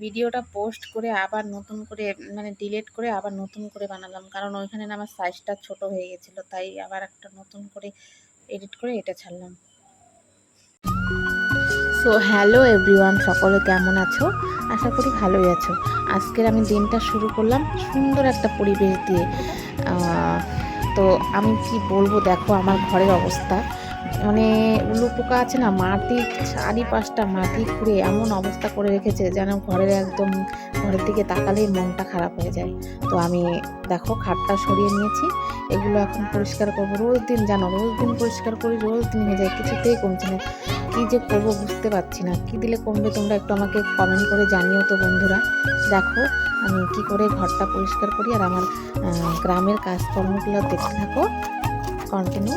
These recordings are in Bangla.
ভিডিওটা পোস্ট করে আবার নতুন করে মানে ডিলিট করে আবার নতুন করে বানালাম। কারণ ওইখানে আমার সাইজটা ছোট হয়ে গেছিল, তাই আবার একটা নতুন করে এডিট করে এটা ছাড়লাম। সো হ্যালো এভরিওয়ান সকলে কেমন আছো? আশা করি ভালোই আছো। আজকের আমি দিনটা শুরু করলাম সুন্দর একটা পরিবেশ দিয়ে। তো আমি কি বলব, দেখো আমার ঘরের অবস্থা। মানে উলু পোকা আছে না, মাটি, চারিপাশটা মাটি খুঁড়ে এমন অবস্থা করে রেখেছে যেন ঘরের একদম ঘরের দিকে তাকালেই মনটা খারাপ হয়ে যায়। তো আমি দেখো খাটটা সরিয়ে নিয়েছি, এগুলো এখন পরিষ্কার করব। রোজ দিন জানো, রোজ দিন পরিষ্কার করি, রোজ দিন হয়ে যায় কিছুতেই কমছে না। কী যে করব বুঝতে পারছি না, কী দিলে কমবে তোমরা একটু আমাকে কমেন্ট করে জানিও তো বন্ধুরা। দেখো আমি কি করে ঘরটা পরিষ্কার করি আর আমার গ্রামের কাজকর্মগুলো দেখতে থাকো continue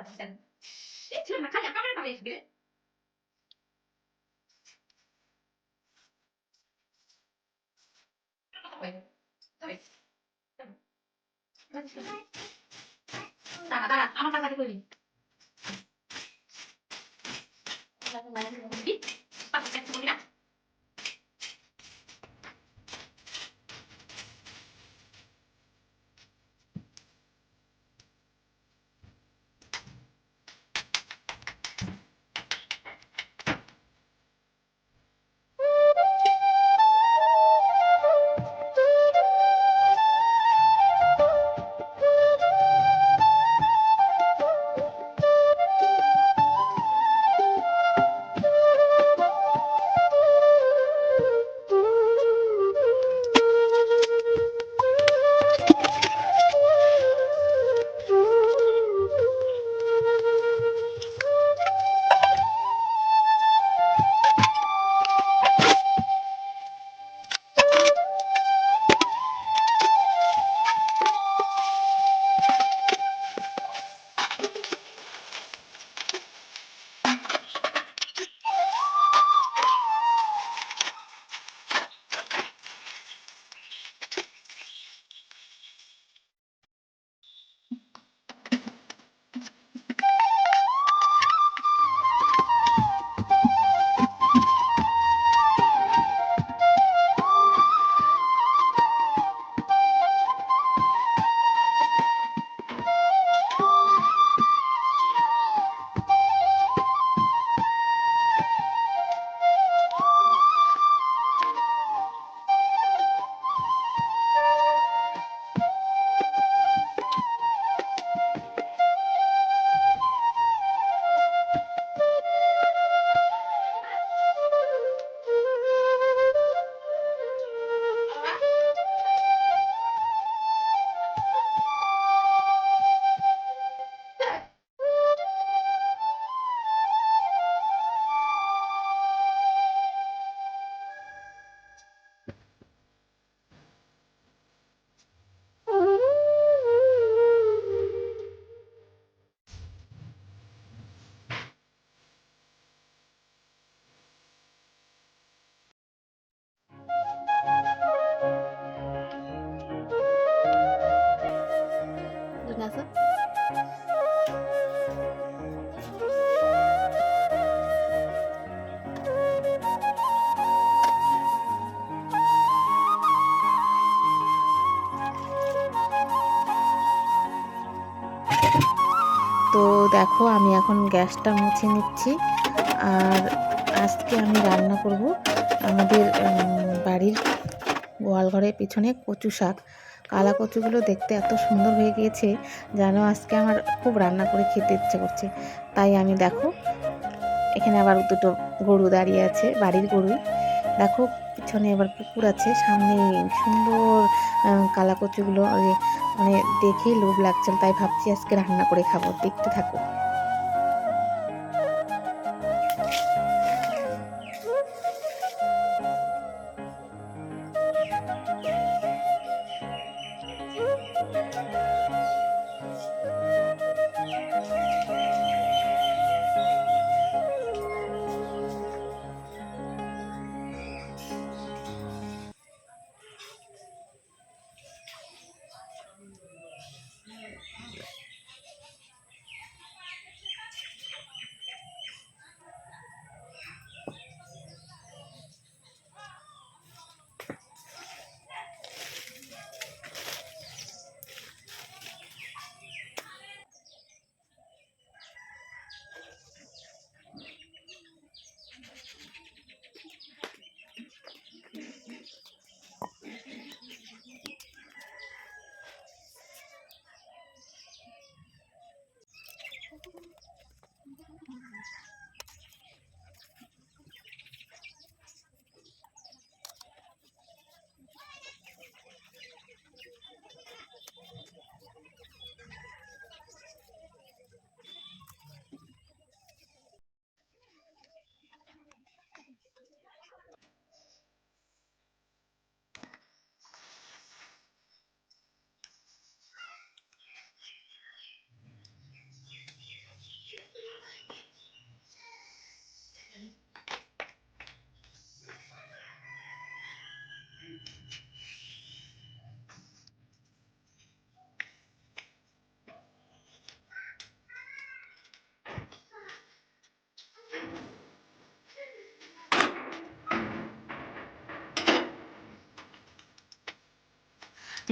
persen. Itu makanya kan kalau SD Tangan, তো দেখো আমি এখন গ্যাসটা মুছে নিচ্ছি। আর আজকে আমি রান্না করব আমাদের বাড়ির গোয়াল ঘরের পিছনে কচু শাক। কালা কচুগুলো দেখতে এত সুন্দর হয়ে গিয়েছে, যেন আজকে আমার খুব রান্না করে খেতে ইচ্ছে করছে। তাই আমি দেখো, এখানে আবার দুটো গরু দাঁড়িয়ে আছে, বাড়ির গরু। দেখো, পিছনে এবার পুকুর আছে, সামনে সুন্দর কালা কালাকচুগুলো আরে মানে দেখেই লোভ লাগছে তাই ভাবছি আজকে রান্না করে খাব দেখতে থাকো।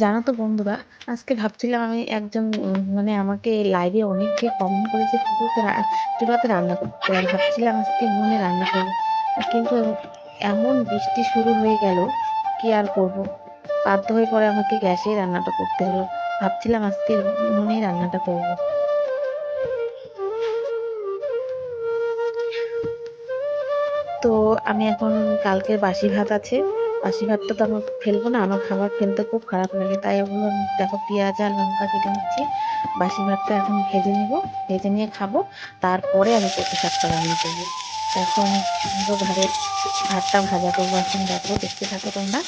জানো তো বন্ধুরা, আজকে ভাবছিলাম আমি একজন মানে আমাকে লাইভে অনেকে কমেন্ট করেছে চুলাতে রান্না করতে আর ভাবছিলাম আজকে মনে রান্না করব। কিন্তু এমন বৃষ্টি শুরু হয়ে গেল, কি আর করব? বাধ্য হয়ে পরে আমাকে গ্যাসেই রান্নাটা করতে হলো। ভাবছিলাম আজকে মনেই রান্নাটা করব। তো আমি এখন কালকের বাসি ভাত আছে। ভাতটা তো আমার ফেলব না, আমার খাবার ফেলতে খুব খারাপ লাগে। তাই আমি দেখো পেঁয়াজ আর লঙ্কা কেটে নিচ্ছি, বাসি ভাতটা এখন ভেজে নেব, ভেজে নিয়ে খাব, তারপরে আমি কচু শাকটা রান্না করব। এখন সুন্দরভাবে ভাতটা ভাজা করব এখন, দেখো, দেখতে থাকো তোমরা।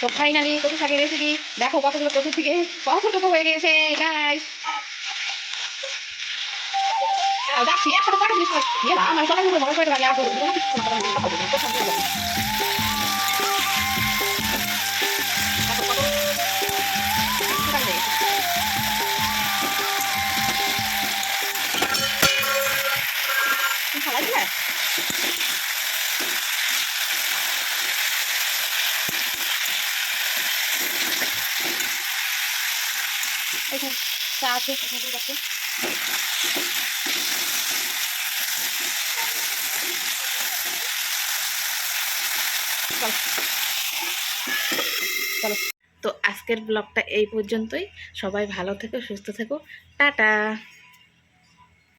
তো ফাইনালি কচু শাকের রেসিপি দেখো কতগুলো কচু থেকে কতটুকু হয়ে গেছে গাইস যাচ্ছি একসাথে জিনিস আমার সকালগুলো মনে করে লাগে আর এখানে চা আছে, এখানে আছে তো আজকের ব্লগটা এই পর্যন্তই। সবাই ভালো থেকো, সুস্থ থেকো। টাটা।